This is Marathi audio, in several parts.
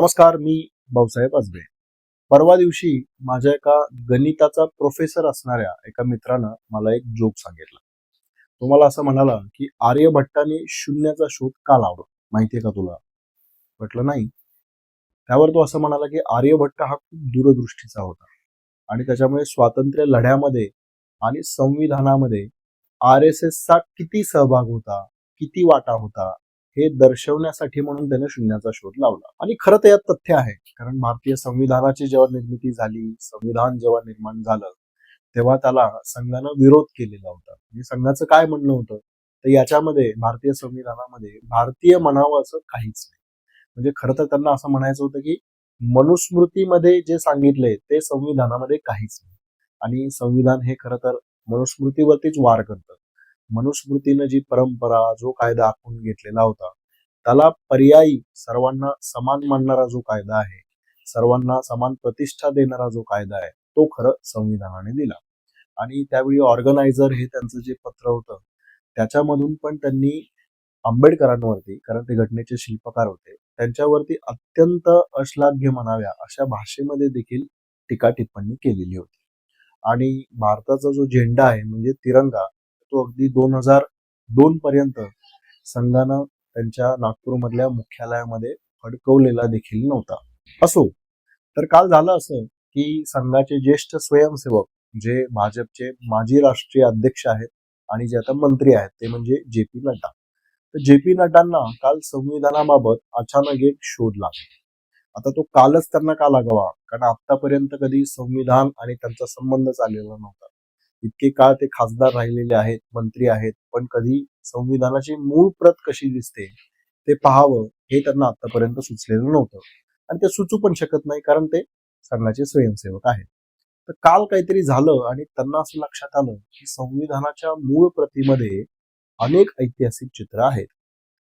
नमस्कार मी भाऊसाहेब अजबे परवा दिवशी माझ्या एका गणिताचा प्रोफेसर असणाऱ्या एका मित्रानं मला एक जोक सांगितला. तो मला असं म्हणाला की आर्यभट्टाने शून्याचा शोध का लावला? माहितीये का तुला? म्हटलं नाही. त्यावर तो असं म्हणाला की आर्यभट्ट हा खूप दूरदृष्टीचा होता आणि त्याच्यामुळे स्वातंत्र्य लढ्यामध्ये आणि संविधानामध्ये आर एस एसचा किती सहभाग होता किती वाटा होता हे दर्शवण्यासाठी म्हणून त्याने शून्याचा शोध लावला. आणि खरं तर यात तथ्य आहे कारण भारतीय संविधानाची जेव्हा निर्मिती झाली संविधान जेव्हा निर्माण झालं तेव्हा त्याला संघानं विरोध केलेला होता. म्हणजे संघाचं काय म्हणणं होतं? तर याच्यामध्ये भारतीय संविधानामध्ये भारतीय म्हणावं असं काहीच नाही. म्हणजे खरं तर त्यांना असं म्हणायचं होतं की मनुस्मृतीमध्ये जे सांगितलंय ते संविधानामध्ये काहीच नाही. आणि संविधान हे खरं तर मनुस्मृतीवरतीच वार करतं. मनुस्मृतीनं जी परंपरा जो कायदा आखून घेतलेला होता त्याला पर्यायी सर्वांना समान मानणारा जो कायदा आहे सर्वांना समान प्रतिष्ठा देणारा जो कायदा आहे तो खरं संविधानाने दिला. आणि त्यावेळी ऑर्गनायझर हे त्यांचं जे पत्र होतं त्याच्यामधून पण त्यांनी आंबेडकरांवरती कारण ते घटनेचे शिल्पकार होते त्यांच्यावरती अत्यंत अश्लाघ्य म्हणाव्या अशा भाषेमध्ये देखील टीका टिप्पणी केलेली होती. आणि भारताचा जो झेंडा आहे म्हणजे तिरंगा तो अगदी दोन हजार दोन पर्यंत संघानं त्यांच्या नागपूरमधल्या मुख्यालयामध्ये अडकवलेला देखील नव्हता. असो तर काल झालं असं की संघाचे ज्येष्ठ स्वयंसेवक जे भाजपचे माजी राष्ट्रीय अध्यक्ष आहेत आणि जे आता मंत्री आहेत ते म्हणजे जे पी नड्डा. तर जे पी नड्डांना काल संविधानाबाबत अचानक एक शोध लागला. आता तो कालच त्यांना का लागावा? कारण आतापर्यंत कधी संविधान आणि त्यांचा संबंध चाललेला नव्हता. इतके काळ ते खासदार राहिलेले आहेत मंत्री आहेत पण कधी संविधानाची मूळ प्रत कशी दिसते ते पाहावं हे त्यांना आतापर्यंत सुचलेलं नव्हतं. आणि ते सुचू पण शकत नाही कारण ते संघाचे स्वयंसेवक आहेत. तर काल काहीतरी झालं आणि त्यांना असं लक्षात आलं की संविधानाच्या मूळ प्रतीमध्ये अनेक ऐतिहासिक चित्र आहेत.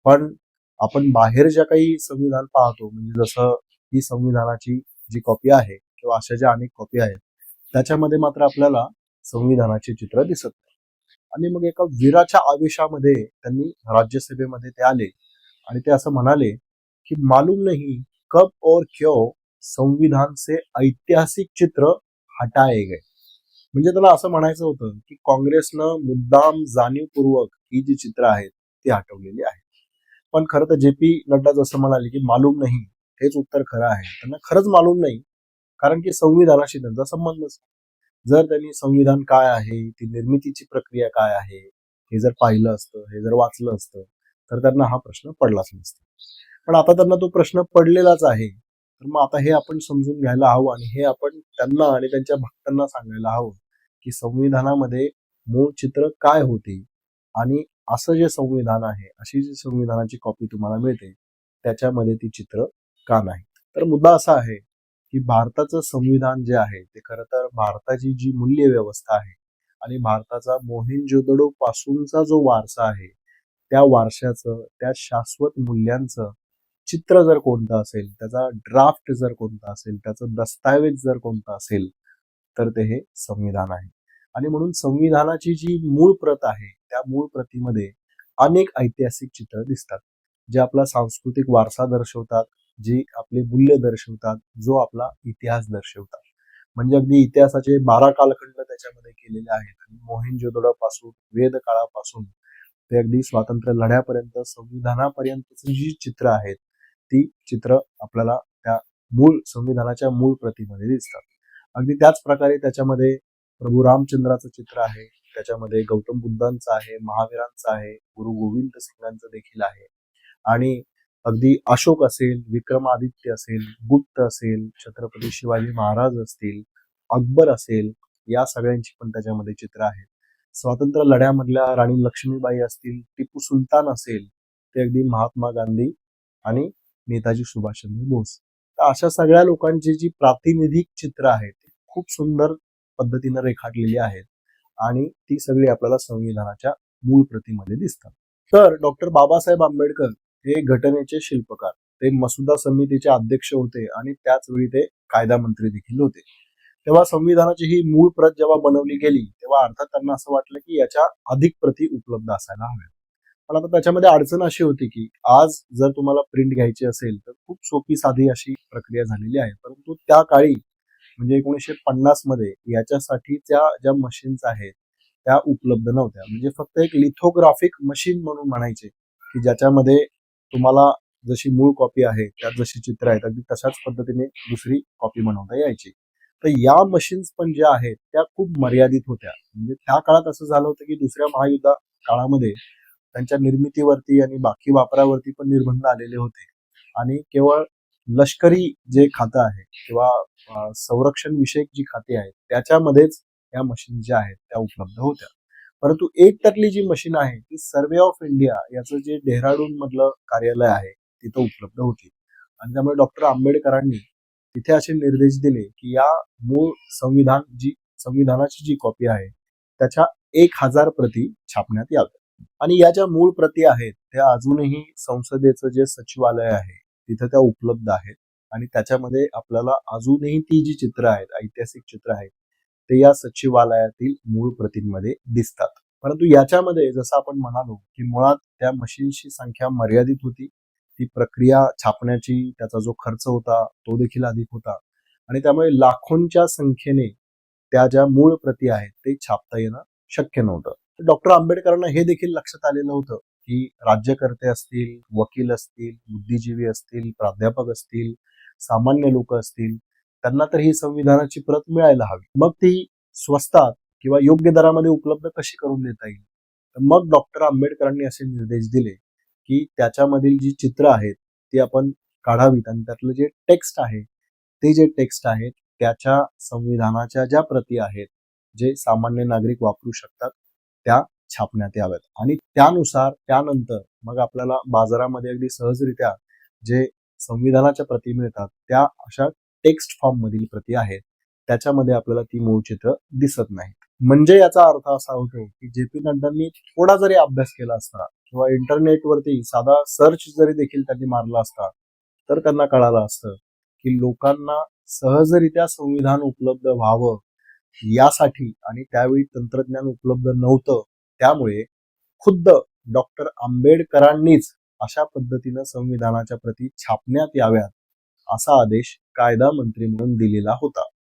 पण आपण बाहेर ज्या काही संविधान पाहतो म्हणजे जसं ही संविधानाची जी कॉपी आहे किंवा अशा ज्या अनेक कॉपी आहेत त्याच्यामध्ये मात्र आपल्याला संविधानाचे चित्र दिसत नाही. आणि मग एका वीराच्या आवेशामध्ये त्यांनी राज्यसभेमध्ये ते आले आणि ते असं म्हणाले की मालूम नाही कब और क्यों संविधान से ऐतिहासिक चित्र हटाए गए. म्हणजे त्याला असं म्हणायचं होतं की काँग्रेसनं मुद्दाम जाणीवपूर्वक ही जी चित्र आहेत ती हटवलेली आहेत. पण खरं तर जे पी नड्डा जसं म्हणाले की मालूम नाही हेच उत्तर खरं आहे. त्यांना खरंच मालूम नाही कारण की संविधानाशी त्यांचा संबंधच जर त्यांनी संविधान काय आहे ती निर्मितीची प्रक्रिया काय आहे हे जर पाहिलं असतं हे जर वाचलं असतं तर त्यांना हा प्रश्न पडलाच नसता. पण आता त्यांना तो प्रश्न पडलेलाच आहे. तर मग आता हे आपण समजून घ्यायला हवं आणि हे आपण त्यांना आणि त्यांच्या भक्तांना सांगायला हवं की संविधानामध्ये मूळ चित्र काय होते आणि असं जे संविधान आहे अशी जी संविधानाची कॉपी तुम्हाला मिळते त्याच्यामध्ये ती चित्र का नाही तर मुद्दा असा आहे की भारताचं संविधान जे आहे ते खरं तर भारताची जी मूल्य व्यवस्था आहे आणि भारताचा मोहिनजोदडो पासूनचा जो वारसा आहे त्या वारशाचं त्या शाश्वत मूल्यांचं चित्र जर कोणतं असेल त्याचा ड्राफ्ट जर कोणता असेल त्याचं दस्तावेज जर कोणता असेल तर ते हे संविधान आहे. आणि म्हणून संविधानाची जी मूळ प्रत आहे त्या मूळ प्रतीमध्ये अनेक ऐतिहासिक चित्र दिसतात जे आपला सांस्कृतिक वारसा दर्शवतात जी आपले मूल्य दर्शवतात जो आपला इतिहास दर्शवतात. म्हणजे अगदी इतिहासाचे बारा कालखंड त्याच्यामध्ये केलेले आहेत. आणि मोहिंजोदडोपासून वेद काळापासून ते अगदी स्वातंत्र्य लढ्यापर्यंत संविधानापर्यंतची जी चित्र आहेत ती चित्र आपल्याला त्या मूळ संविधानाच्या मूळ प्रतीमध्ये दिसतात. अगदी त्याच प्रकारे त्याच्यामध्ये प्रभू रामचंद्राचं चित्र आहे त्याच्यामध्ये गौतम बुद्धांचं आहे महावीरांचं आहे गुरु गोविंद सिंगांचं देखील आहे. आणि अगदी अशोक असेल विक्रमादित्य असेल गुप्त असेल छत्रपती शिवाजी महाराज असतील अकबर असेल या सगळ्यांची पण त्याच्यामध्ये चित्र आहेत. स्वातंत्र्य लढ्यामधल्या राणी लक्ष्मीबाई असतील टिपू सुलतान असेल ते अगदी महात्मा गांधी आणि नेताजी सुभाषचंद्र बोस. तर अशा सगळ्या लोकांची जी प्रातिनिधिक चित्र आहेत ती खूप सुंदर पद्धतीनं रेखाटलेली आहेत आणि ती सगळी आपल्याला संविधानाच्या मूळ प्रतीमध्ये दिसतात. तर डॉक्टर बाबासाहेब आंबेडकर हे घटनेचे शिल्पकार ते मसुदा समितीचे अध्यक्ष होते आणि त्याच वेळी ते कायदा मंत्री देखील होते. तेव्हा संविधानाची ही मूळ प्रत जेव्हा बनवली गेली तेव्हा अर्थात त्यांना असं वाटलं की याच्या अधिक प्रती उपलब्ध असायला हव्या पण आता त्याच्यामध्ये अडचण अशी होती की आज जर तुम्हाला प्रिंट घ्यायची असेल तर खूप सोपी साधी अशी प्रक्रिया झालेली आहे. परंतु त्या काळी म्हणजे एकोणीसशे पन्नासमध्ये याच्यासाठी त्या ज्या मशीन्स आहेत त्या उपलब्ध नव्हत्या. म्हणजे फक्त एक लिथोग्राफिक मशीन म्हणून म्हणायचे की ज्याच्यामध्ये तुम्हाला जशी मूळ कॉपी आहे त्यात जशी चित्र आहेत अगदी तशाच पद्धतीने दुसरी कॉपी बनवता यायची. तर या मशीन्स पण ज्या आहेत त्या खूप मर्यादित होत्या. म्हणजे त्या काळात असं झालं होतं की दुसऱ्या महायुद्धा काळामध्ये त्यांच्या निर्मितीवरती आणि बाकी वापरावरती पण निर्बंध आलेले होते. आणि केवळ लष्करी जे खातं आहे किंवा संरक्षण विषयक जी खाती आहेत त्याच्यामध्येच या मशीन ज्या आहेत त्या उपलब्ध होत्या. परंतु एक जी मशीन आहे ती सर्वे ऑफ इंडिया याचं जे डेहराडून मधलं कार्यालय आहे तिथं उपलब्ध होती. आणि त्यामुळे डॉक्टर आंबेडकरांनी तिथे असे निर्देश दिले की या मूळ संविधान जी संविधानाची जी कॉपी आहे त्याच्या एक हजार प्रती छापण्यात याव्या आणि या ज्या मूळ प्रती आहेत त्या अजूनही संसदेचं जे सचिवालय आहे तिथं त्या उपलब्ध आहेत. आणि त्याच्यामध्ये आपल्याला अजूनही ती जी चित्र आहेत ऐतिहासिक चित्र आहेत ते या सचिवालयातील मूळ प्रतींमध्ये दिसतात. परंतु याच्यामध्ये जसं आपण म्हणालो की मुळात त्या मशीनची संख्या मर्यादित होती. ती प्रक्रिया छापण्याची त्याचा जो खर्च होता तो देखील अधिक होता. आणि त्यामुळे लाखोंच्या संख्येने त्या ज्या मूळ प्रती आहेत ते छापता येणं शक्य नव्हतं. डॉक्टर आंबेडकरांना हे देखील लक्षात आलेलं होतं की राज्यकर्ते असतील वकील असतील बुद्धिजीवी असतील प्राध्यापक असतील सामान्य लोक असतील त्यांना तर ही संविधानाची प्रत मिळायला हवी. मग ती स्वस्तात किंवा योग्य दरामध्ये उपलब्ध कशी करून देता येईल? तर मग डॉक्टर आंबेडकरांनी असे निर्देश दिले की त्याच्यामधील जी चित्र आहेत ती आपण काढावीत. आणि त्यातलं जे टेक्स्ट आहे ते जे टेक्स्ट आहेत त्याच्या संविधानाच्या ज्या प्रती आहेत जे सामान्य नागरिक वापरू शकतात त्या छापण्यात याव्यात. आणि त्यानुसार त्यानंतर मग आपल्याला बाजारामध्ये अगदी सहजरित्या जे संविधानाच्या प्रती मिळतात त्या अशा टेक्स्ट फॉर्म मधील प्रती आहेत त्याच्यामध्ये आपल्याला ती मूळ चित्र दिसत नाहीत म्हणजे याचा अर्थ असा होतो की जे पी नड्डांनी थोडा जरी अभ्यास केला असता किंवा इंटरनेटवरती साधा सर्च जरी देखील त्यांनी मारला असता तर त्यांना कळालं असतं की लोकांना सहजरित्या संविधान उपलब्ध व्हावं यासाठी आणि त्यावेळी तंत्रज्ञान उपलब्ध नव्हतं त्यामुळे खुद्द डॉक्टर आंबेडकरांनीच अशा पद्धतीनं संविधानाच्या प्रती छापण्यात याव्यात असा आदेश कायदा मंत्री म्हणून दिलेला होता.